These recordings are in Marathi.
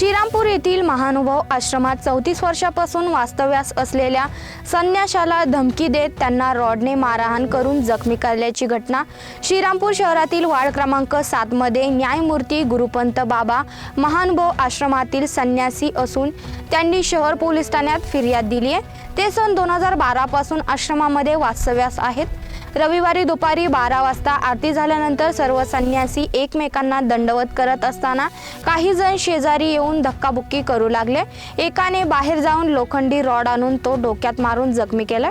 श्रीरामपूर येथील महानुभाव आश्रमात चौतीस वर्षापासून वास्तव्यास असलेल्या संन्याशाला धमकी देत त्यांना रॉडने मारहाण करून जखमी करण्याची घटना श्रीरामपूर शहरातील वार्ड क्रमांक सातमध्ये न्यायमूर्ती गुरुपंत बाबा महानुभाव आश्रमातील संन्यासी असून त्यांनी शहर पोलीस ठाण्यात फिर्याद दिली आहे ते सन दोन हजार बारापासून आश्रमामध्ये वास्तव्यास आहेत. रविवारी दुपारी बारा वाजता आरती झाल्यानंतर सर्व संन्यासी एकमेकांना दंडवत करत असताना काही जण शेजारी येऊन धक्काबुक्की करू लागले. एकाने बाहेर जाऊन लोखंडी रॉड आणून तो डोक्यात मारून जखमी केला.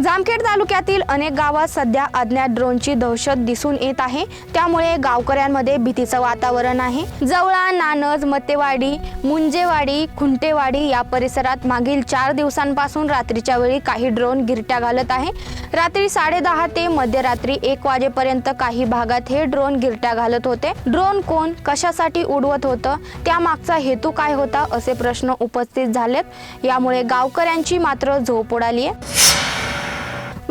जामखेड तालुक्यातील अनेक गावात सध्या अज्ञात ड्रोनची दहशत दिसून येत आहे. त्यामुळे गावकऱ्यांमध्ये भीतीचं वातावरण आहे. जवळा नानज मतेवाडी मुंजेवाडी खुंटेवाडी या परिसरात मागील चार दिवसांपासून रात्रीच्या वेळी काही ड्रोन गिरट्या घालत आहे. रात्री साडेदहा ते मध्यरात्री एक वाजेपर्यंत काही भागात हे ड्रोन गिरट्या घालत होते. ड्रोन कोण कशासाठी उडवत होतं त्यामागचा हेतू काय होता असे प्रश्न उपस्थित झालेत. यामुळे गावकऱ्यांची मात्र झोप उडाली आहे.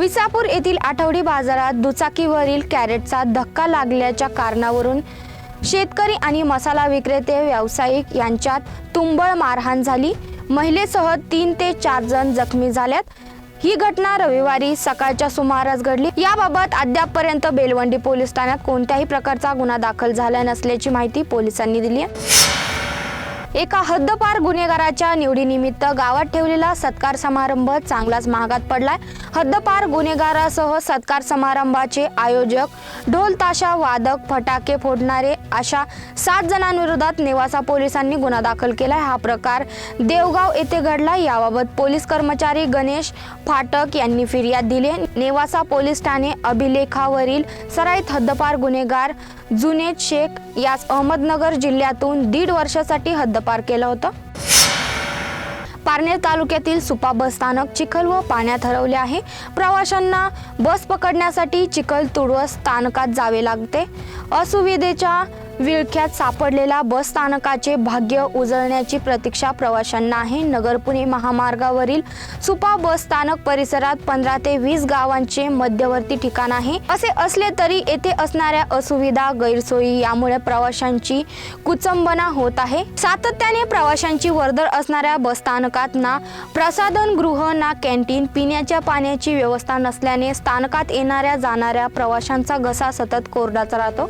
विसापूर येथील आठवडी बाजारात दुचाकीवरील कॅरेटचा धक्का लागल्याच्या कारणावरून शेतकरी आणि मसाला विक्रेते व्यावसायिक यांच्यात तुंबळ मारहाण झाली. महिलेसह तीन ते चार जण जखमी झाल्यात. ही घटना रविवारी सकाळच्या सुमारास घडली. याबाबत अद्यापपर्यंत बेलवंडी पोलीस ठाण्यात कोणत्याही प्रकारचा गुन्हा दाखल झाला नसल्याची माहिती पोलिसांनी दिली आहे. एका हद्दपार गुन्हेगाराच्या निवडीनिमित्त गावात ठेवलेला सत्कार समारंभ चांगलाच महागात पडलाय. हद्दपार गुन्हेगारासह सत्कार समारंभाचे आयोजक ढोल ताशा वादक फटाके फोडणारे अशा सात जणांविरोधात नेवासा पोलिसांनी गुन्हा दाखल केला हा प्रकार देवगाव येथे घडला. याबाबत पोलीस कर्मचारी गणेश फाटक यांनी फिर्याद दिली. नेवासा पोलीस ठाणे अभिलेखावरील सराईत हद्दपार गुन्हेगार जुनेद शेख यास अहमदनगर जिल्ह्यातून दीड वर्षासाठी हद्दपार केलं होतं. पारनेर तालुक्यातील सुपा बस स्थानक चिखल व पाण्यात हरवले आहे. प्रवाशांना बस पकडण्यासाठी चिखल तुडवस स्थानकात जावे लागते. असुविधेच्या विळख्यात सापडलेला बस स्थानकाचे भाग्य उजळण्याची प्रतीक्षा प्रवाशांना आहे नगर पुणे महामार्गावरील सुपा बस स्थानक परिसरात पंधरा ते वीस गावांचे मध्यवर्ती ठिकाण आहे. असे असले तरी येथे असणाऱ्या असुविधा गैरसोयी यामुळे प्रवाशांची कुचंबना होत आहे. सातत्याने प्रवाशांची वर्दळ असणाऱ्या बस स्थानकात ना प्रसाधन गृह ना कॅन्टीन पिण्याच्या पाण्याची व्यवस्था नसल्याने स्थानकात येणाऱ्या जाणाऱ्या प्रवाशांचा घसा सतत कोरडाचा राहतो.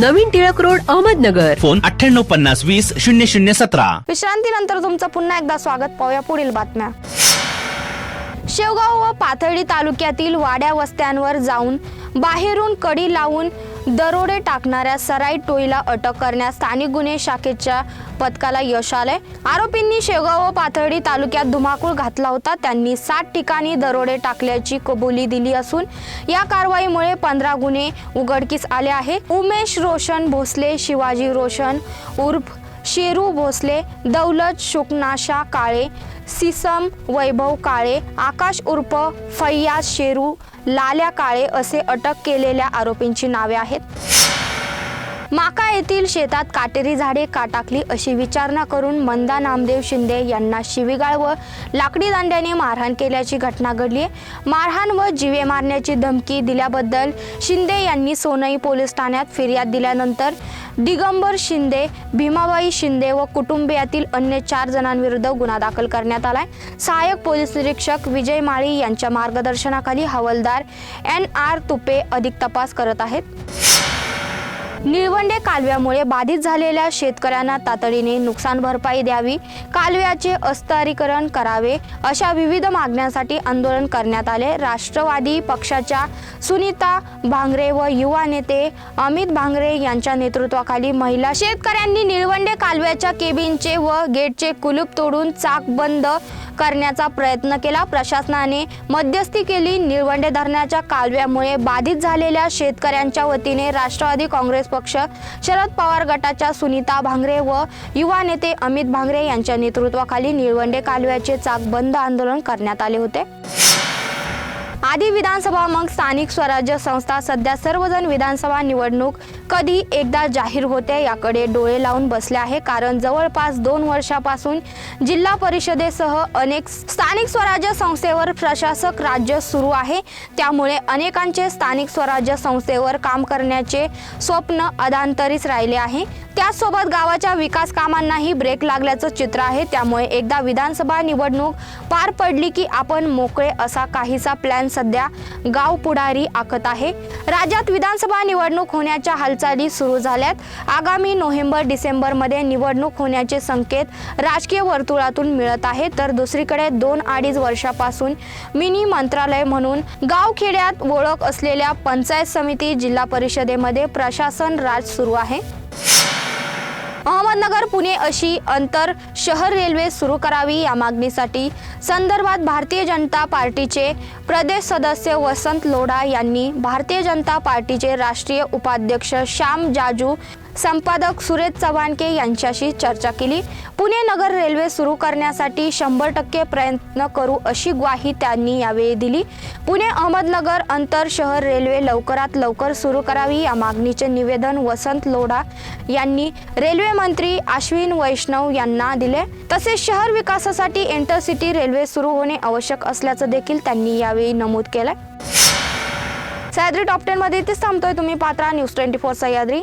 नवीन टिळक रोड अहमदनगर. फोन अठ्ठ्याण्णव पन्नास वीस शून्य शून्य सतरा. विश्रांतीनंतर तुमचं पुन्हा एकदा स्वागत पाहूया पुढील बातम्या. शेवगाव व पाथर्डी तालुक्यातील वाड्या वस्त्यांवर जाऊन बाहेरून कडी लावून दरोडे टाकणाऱ्या सराई टोळीला अटक करण्यास स्थानिक गुन्हे शाखेच्या पथकाला यश आलंय. आरोपींनी शेगाव व पाथर्डी तालुक्यात धुमाकूळ घातला होता. त्यांनी सात ठिकाणी दरोडे टाकल्याची कबुली दिली असून या कारवाईमुळे पंधरा गुन्हे उघडकीस आले आहे. उमेश रोशन भोसले शिवाजी रोशन उर्फ शेरू भोसले दौलत शुकनाशा काळे सिसम वैभव काळे आकाश उर्फ फैयाज शेरू लाल्या काळे असे अटक केलेल्या आरोपींची नावे आहेत. माका येथील शेतात काटेरी झाडे का टाकली अशी विचारणा करून मंदा नामदेव शिंदे यांना शिवीगाळ व लाकडी दांड्याने मारहाण केल्याची घटना घडली आहे मारहाण व जीवे मारण्याची धमकी दिल्याबद्दल शिंदे यांनी सोनई पोलीस ठाण्यात फिर्याद दिल्यानंतर दिगंबर शिंदे भीमाबाई शिंदे व कुटुंबियातील अन्य चार जणांविरुद्ध गुन्हा दाखल करण्यात आलाय. सहाय्यक पोलीस निरीक्षक विजय माळी यांच्या मार्गदर्शनाखाली हवालदार एन आर तुपे अधिक तपास करत आहेत. निळवंडे कालव्यामुळे बाधित झालेल्या शेतकऱ्यांना तातडीने नुकसान भरपाई द्यावी कालव्याचे अस्तरीकरण करावे अशा विविध मागण्यांसाठी आंदोलन करण्यात आले. राष्ट्रवादी पक्षाच्या सुनीता भांगरे व युवा नेते अमित भांगरे यांच्या नेतृत्वाखाली महिला शेतकऱ्यांनी निळवंडे कालव्याच्या केबिनचे व गेटचे कुलूप तोडून चाक बंद करण्याचा प्रयत्न केला. प्रशासनाने मध्यस्थी केली. निळवंडे धरणाच्या कालव्यामुळे बाधित झालेल्या शेतकऱ्यांच्या वतीने राष्ट्रवादी काँग्रेस पक्ष शरद पवार गटाच्या सुनीता भांगरे व युवा नेते अमित भांगरे यांच्या नेतृत्वाखाली निळवंडे कालव्याचे चाक बंद आंदोलन करण्यात आले होते. आधी विधानसभा मग स्थानिक स्वराज्य संस्था सध्या सर्वजण विधानसभा निवडणूक कधी एकदा जाहीर होते याकडे डोळे लावून बसले आहे. कारण जवळपास दोन वर्षापासून जिल्हा परिषदेसह अनेक स्थानिक स्वराज्य संस्थेवर प्रशासक राज्य सुरू आहे. त्यामुळे अनेकांचे स्थानिक स्वराज्य संस्थेवर काम करण्याचे स्वप्न अदांतरीच राहिले आहे. त्याचसोबत गावाच्या विकास कामांनाही ब्रेक लागल्याचं चित्र आहे. त्यामुळे एकदा विधानसभा निवडणूक पार पडली की आपण मोकळे असा काहीसा प्लॅन सध्या गाव पुढारी आखत आहे. राज्यात विधानसभा निवडणूक होण्याच्या हालचाली सुरू झाल्यात. आगामी नोव्हेंबर डिसेंबरमध्ये निवडणूक होण्याचे संकेत राजकीय वर्तुळातून मिळत आहे. तर दुसरीकडे दोन अडीच वर्षापासून मिनी मंत्रालय म्हणून गावखेड्यात ओळख असलेल्या पंचायत समिती जिल्हा परिषदेमध्ये प्रशासन राज सुरू आहे. अहमदनगर पुणे अशी अंतर शहर रेल्वे सुरू करावी या मागणीसाठी संदर्भात भारतीय जनता पार्टीचे प्रदेश सदस्य वसंत लोढा यांनी भारतीय जनता पार्टीचे राष्ट्रीय उपाध्यक्ष श्याम जाजू संपादक सुरेश चव्हाणके यांच्याशी चर्चा केली. पुणे नगर रेल्वे सुरू करण्यासाठी शंभर टक्के प्रयत्न करू अशी ग्वाही त्यांनी यावेळी दिली. पुणे अहमदनगर अंतर शहर रेल्वे लवकरात लवकर सुरू करावी या मागणीचे निवेदन वसंत लोढा यांनी रेल्वे मंत्री अश्विन वैष्णव यांना दिले. तसेच शहर विकासासाठी इंटरसिटी रेल्वे सुरू होणे आवश्यक असल्याचं देखील त्यांनी यावेळी नमूद केलंय. सह्याद्री टॉप टेन मध्ये इथेच थांबतोय तुम्ही. Patra news twenty four Sahyadri.